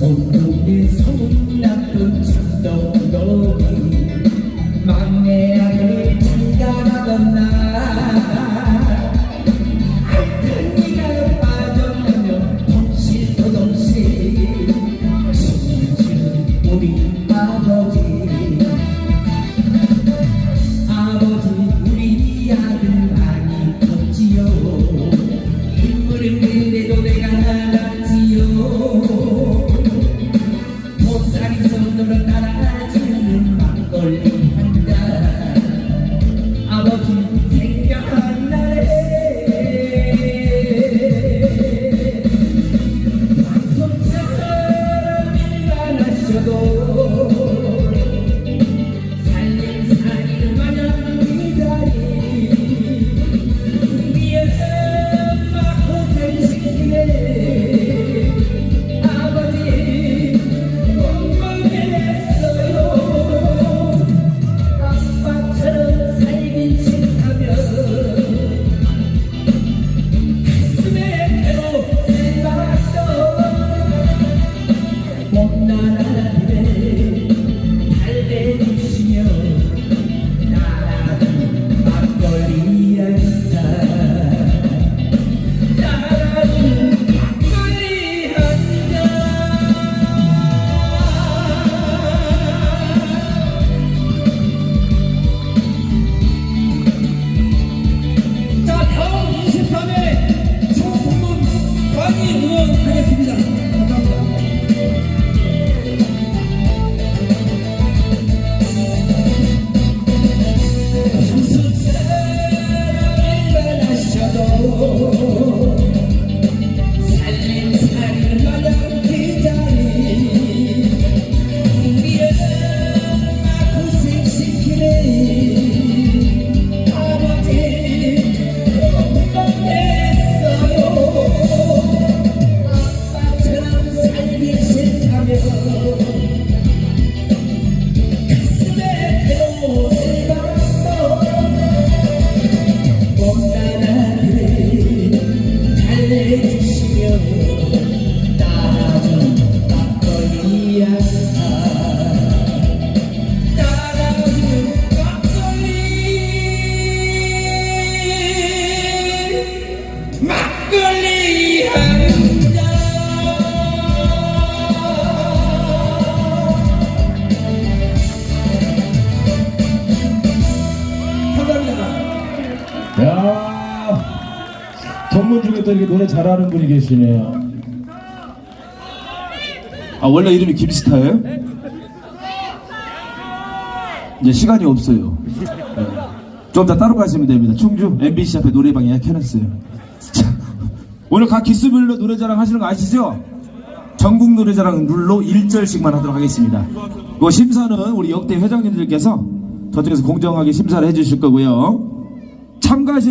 Oh. 전문 중에 또 이렇게 노래 잘하는 분이 계시네요. 아 원래 이름이 김스타예요? 이제 시간이 없어요. 네. 좀더 따로 가시면 됩니다. 충주 MBC 앞에 노래방 예약해놨어요. 자, 오늘 각 기수별로 노래자랑 하시는 거 아시죠? 전국 노래자랑 룰로 1절씩만 하도록 하겠습니다. 그 심사는 우리 역대 회장님들께서 저쪽에서 공정하게 심사를 해주실 거고요. 참가하신